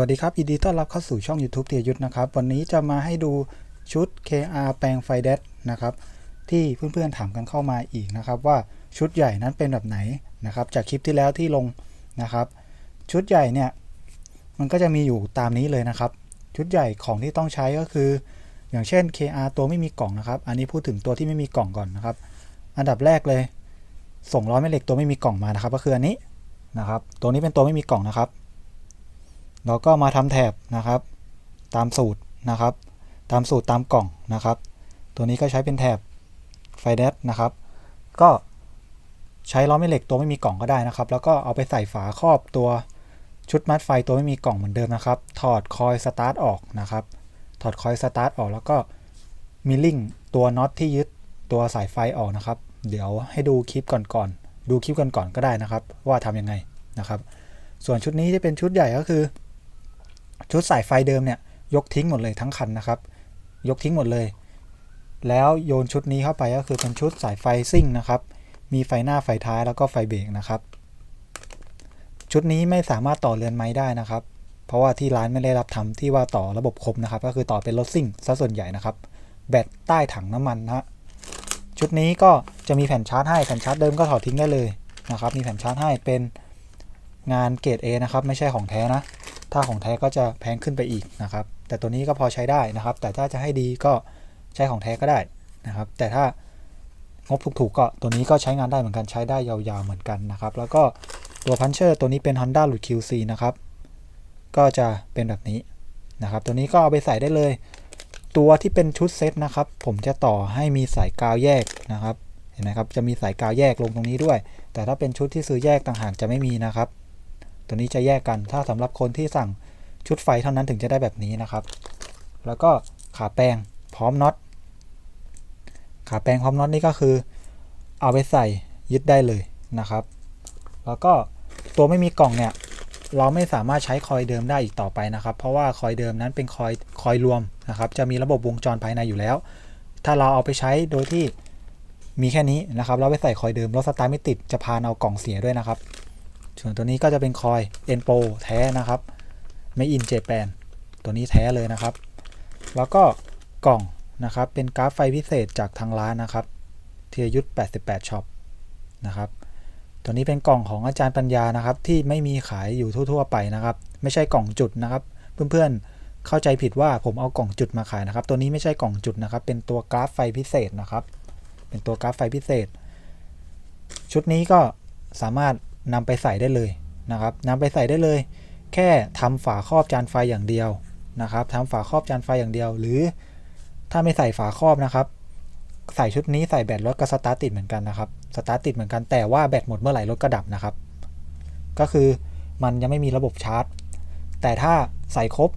วัสดีครับยินดีต้อนรับเข้าสู่ช่อง YouTube เตียยุทธนะครับ วันนี้จะมาให้ดูชุด KR แปลงไฟแดดนะครับ ที่เพื่อนๆถามกันเข้ามาอีกนะครับ ว่าชุดใหญ่นั้นเป็นแบบไหนนะครับ จากคลิปที่แล้วที่ลงนะครับ ชุดใหญ่เนี่ยมันก็จะมีอยู่ตามนี้เลยนะครับ ชุดใหญ่ของที่ต้องใช้ก็คือ อย่างเช่น KR ตัวไม่มีกล่องนะครับ อันนี้พูดถึงตัวที่ไม่มีกล่องก่อนนะครับ อันดับแรกเลยส่งล้อแม่เหล็กตัวไม่มีกล่องมานะครับ ก็คืออันนี้นะครับ ตัวนี้เป็นตัวไม่มีกล่องนะครับ เราก็มาทำแถบนะครับ ตามสูตรนะครับ ตามสูตรตามกล่องนะครับ ตัวนี้ก็ใช้เป็นแถบไฟแดดนะครับ ก็ใช้ล้อแม่เหล็กตัวไม่มีกล่องก็ได้นะครับ แล้วก็เอาไปใส่ฝาครอบตัวชุดมัดไฟตัวไม่มีกล่องเหมือนเดิมนะครับ ถอดคอยสตาร์ทออกนะครับ ถอดคอยสตาร์ทออกแล้วก็มิลลิ่งตัวน็อตที่ยึดตัวสายไฟออกนะครับ เดี๋ยวให้ดูคลิปก่อนๆ ดูคลิปก่อนๆก็ได้นะครับ ว่าทำยังไงนะครับ ส่วนชุดนี้ที่เป็นชุดใหญ่ก็คือ ชุดสายไฟเดิมเนี่ยยกทิ้งหมดเลยทั้งคันนะครับ ยกทิ้งหมดเลย แล้วโยนชุดนี้เข้าไปก็คือเป็นชุดสายไฟซิ่งนะครับ มีไฟหน้าไฟท้ายแล้วก็ไฟเบรกนะครับ ชุดนี้ไม่สามารถต่อเรือนไม้ได้นะครับ เพราะว่าที่ร้านไม่ได้รับทำที่ว่าต่อระบบครบนะครับ ก็คือต่อเป็นรถซิ่งซะส่วนใหญ่นะครับ แบตใต้ถังน้ำมันนะฮะชุดนี้ก็จะมีแผ่นชาร์จให้แผ่นชาร์จเดิมก็ถอดทิ้งได้เลยนะครับ มีแผ่นชาร์จให้เป็นงานเกรด A นะครับ ไม่ใช่ของแท้นะ ถ้าของแท้ก็จะแพงขึ้นไปอีกนะครับ แต่ตัวนี้ก็พอใช้ได้นะครับ แต่ถ้าจะให้ดีก็ใช้ของแท้ก็ได้นะครับ แต่ถ้างบถูกๆก็ตัวนี้ก็ใช้งานได้เหมือนกันใช้ได้ยาวๆเหมือนกันนะครับ แล้วก็ตัวพันเชอร์ตัวนี้เป็น Honda หลุด QC นะครับ ก็จะเป็นแบบนี้นะครับ ตัวนี้ก็เอาไปใส่ได้เลย ตัวที่เป็นชุดเซตนะครับ ผมจะต่อให้มีสายกาวแยกนะครับ เห็นไหมครับ จะมีสายกาวแยกลงตรงนี้ด้วย แต่ถ้าเป็นชุดที่ซื้อแยกต่างหากจะไม่มีนะครับ ตัวนี้จะแยกกันถ้าสำหรับคนที่สั่งชุดไฟเท่านั้นถึงจะได้แบบนี้นะครับ แล้วก็ขาแปลงพร้อมน็อตขาแปลงพร้อมน็อตนี่ก็คือ เอาไปใส่ยึดได้เลยนะครับ แล้วก็ตัวไม่มีกล่องเนี่ยเราไม่สามารถใช้คอยเดิมได้อีกต่อไปนะครับ เพราะว่าคอยเดิมนั้นเป็นคอยคอยรวมนะครับ จะมีระบบวงจรภายในอยู่แล้ว ถ้าเราเอาไปใช้โดยที่มีแค่นี้นะครับ เราไปใส่คอยเดิมรถสตาร์ทไม่ติดจะพานเอากล่องเสียด้วยนะครับ ส่วนตัวนี้ก็จะเป็นคอยเอ็นโปแท้นะครับไม่อินเจแปนตัวนี้แท้เลยนะครับ แล้วก็กล่องนะครับเป็นกราฟไฟพิเศษจากทางร้านนะครับเทียยุทธ88ช็อปนะครับตัวนี้เป็นกล่องของอาจารย์ปัญญานะครับ ที่ไม่มีขายอยู่ทั่ว ๆ ไปนะครับ ไม่ใช่กล่องจุดนะครับ เพื่อนๆเข้าใจผิดว่าผมเอากล่องจุดมาขายนะครับ ตัวนี้ไม่ใช่กล่องจุดนะครับ เป็นตัวกราฟไฟพิเศษนะครับ เป็นตัวกราฟไฟพิเศษ ชุดนี้ก็สามารถ นำไปใส่ได้เลยนะครับนำไปใส่ได้เลย แค่ทำฝาครอบจานไฟอย่างเดียวนะครับทำฝาครอบจานไฟอย่างเดียว หรือถ้าไม่ใส่ฝาครอบนะครับ ใส่ชุดนี้ใส่แบตรถก็สตาร์ทติดเหมือนกันนะครับสตาร์ทติดเหมือนกันแต่ว่าแบตหมดเมื่อไหร่รถก็ดับนะครับ ก็คือมันยังไม่มีระบบชาร์จ แต่ถ้าใส่ครบ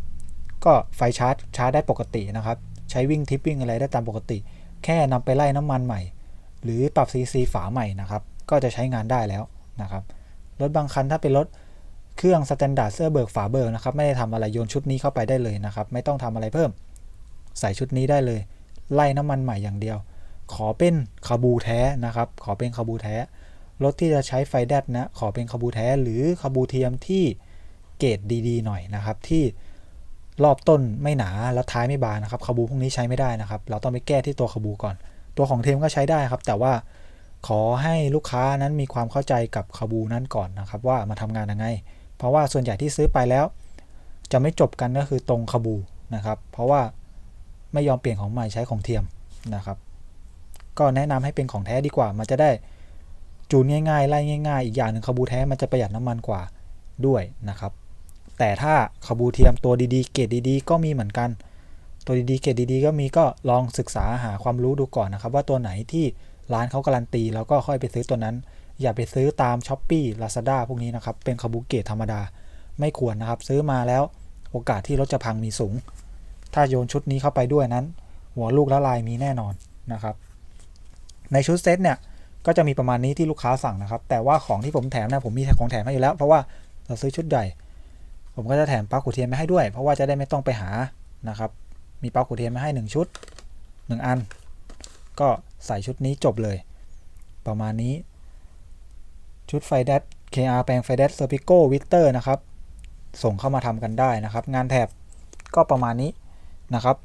ก็ไฟชาร์จชาร์จได้ปกตินะครับ ใช้วิ่งทิปวิ่งอะไรได้ตามปกติ แค่นำไปไล่น้ำมันใหม่ หรือปรับซีซีฝาใหม่นะครับ ก็จะใช้งานได้แล้วนะครับ รถบางคันถ้าเป็นรถเครื่องสแตนดาร์ดเสื้อเบิกฝาเบิกนะครับไม่ได้ทำอะไรโยนชุดนี้เข้าไปได้เลยนะครับ ไม่ต้องทำอะไรเพิ่ม ใส่ชุดนี้ได้เลย ไล่น้ำมันใหม่อย่างเดียว ขอเป็นคาบูแท้นะครับ ขอเป็นคาบูแท้ รถที่จะใช้ไฟแดดนะ ขอเป็นคาบูแท้หรือคาบูเทียมที่เกรดดีๆหน่อยนะครับ ที่รอบต้นไม่หนาแล้วท้ายไม่บานนะครับคาบูพวกนี้ใช้ไม่ได้นะครับ เราต้องไปแก้ที่ตัวคาบูก่อน ตัวของเทมก็ใช้ได้ครับ แต่ว่า ขอให้ลูกค้านั้นมีความเข้าใจกับคาบูนั้นก่อนนะครับว่ามาทำงานยังไง เพราะว่าส่วนใหญ่ที่ซื้อไปแล้ว จะไม่จบกันก็คือตรงคาบูนะครับ เพราะว่าไม่ยอมเปลี่ยนของใหม่ใช้ของเทียมนะครับ ก็แนะนำให้เป็นของแท้ดีกว่า มันจะได้จูนง่ายๆไล่ง่ายๆ อีกอย่างหนึ่งคาบูแท้มันจะประหยัดน้ำมันกว่าด้วยนะครับ แต่ถ้าคาบูเทียมตัวดีๆ เกรดดีๆ ก็มีเหมือนกัน ตัวดีๆเกรดดีๆ ก็มีก็ลองศึกษาหาความรู้ดูก่อนนะครับ ว่าตัวไหนที่ ร้านเขาการันตีแล้วก็ค่อยไปซื้อตัวนั้น อย่าไปซื้อตาม s h อ p e e Lazada พวกนี้นะครับ เป็นคาบูเกตธรรมดา ไม่ควรนะครับ ซื้อมาแล้วโอกาสที่รถจะพังมีสูง ถ้าโยนชุดนี้เข้าไปด้วยนั้น หัวลูกละลายมีแน่นอนนะครับ ในชุดเซตเนี่ยก็จะมีประมาณนี้ที่ลูกค้าสั่งนะครับ แต่ว่าของที่ผมแถมนะผมมีของแถมให้อยู่แล้ว เพราะว่าเราซื้อชุดใหญ่ผมก็จะแถมปลั๊กหูเทียนมาให้ด้วย เพราะว่าจะได้ไม่ต้องไปหานะครับ มีปลั๊กหูเทียนมาให้ 1 ชุด 1 อัน ก็ใส่ชุดนี้จบเลย ประมาณนี้ ชุดไฟแดด KR แปลงไฟแดดเซอร์พิโกวิเตอร์นะครับ ส่งเข้ามาทำกันได้นะครับ งานแถบก็ประมาณนี้นะครับ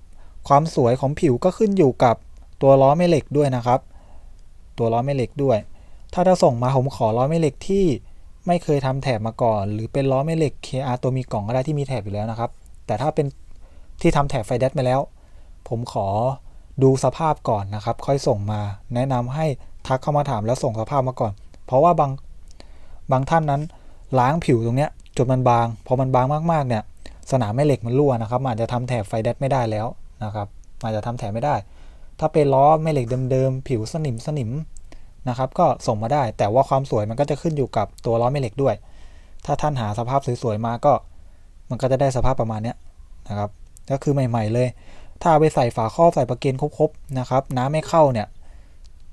ความสวยของผิวก็ขึ้นอยู่กับตัวล้อแม่เหล็กด้วยนะครับ ตัวล้อแม่เหล็กด้วย ถ้าจะส่งมาผมขอล้อแม่เหล็กที่ไม่เคยทำแถบมาก่อน หรือเป็นล้อแม่เหล็ก KR ตัวมีกล่องก็ได้ที่มีแถบอยู่แล้วนะครับ แต่ถ้าเป็นที่ทำแถบไฟแดดมาแล้ว ผมขอ ดูสภาพก่อนนะครับ ค่อยส่งมา แนะนำให้ทักเข้ามาถามแล้วส่งสภาพมาก่อน เพราะว่าบางบางท่านนั้นล้างผิวตรงเนี้ยจนมันบาง พอมันบางมากๆเนี่ย สนามแม่เหล็กมันรั่วนะครับ อาจจะทำแถบไฟแดดไม่ได้แล้วนะครับอาจจะทำแถบไม่ได้ ถ้าเป็นล้อแม่เหล็กเดิมๆผิวสนิมสนิมนะครับ ก็ส่งมาได้ แต่ว่าความสวยมันก็จะขึ้นอยู่กับตัวล้อแม่เหล็กด้วย ถ้าท่านหาสภาพสวยๆมาก็ มันก็จะได้สภาพประมาณเนี้ยนะครับ ก็คือใหม่ ๆเลย ถ้าเอาไปใส่ฝาครอบใส่ประเกนครบๆนะครับ น้ำไม่เข้าเนี่ย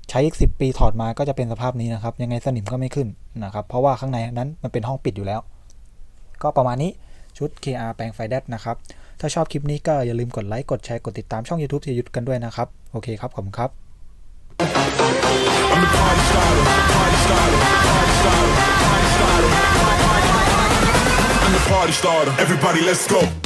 ใช้อีกสิปีถอดมาก็จะเป็นสภาพนี้นะครับ ยังไงสนิมก็ไม่ขึ้นนะครับ เพราะว่าข้างในนั้นมันเป็นห้องปิดอยู่แล้ว ก็ประมาณนี้ชุด KR แปลงไฟแดดนะครับ ถ้าชอบคลิปนี้ก็อย่าลืมกดไลค์ กดแชร์ กดติดตามช่อง YouTube เทียยุทธกันด้วยนะครับ โอเคครับผมครับ I'm the party starter, party starter, party starter, party starter. I'm the party starter. Everybody, let's go.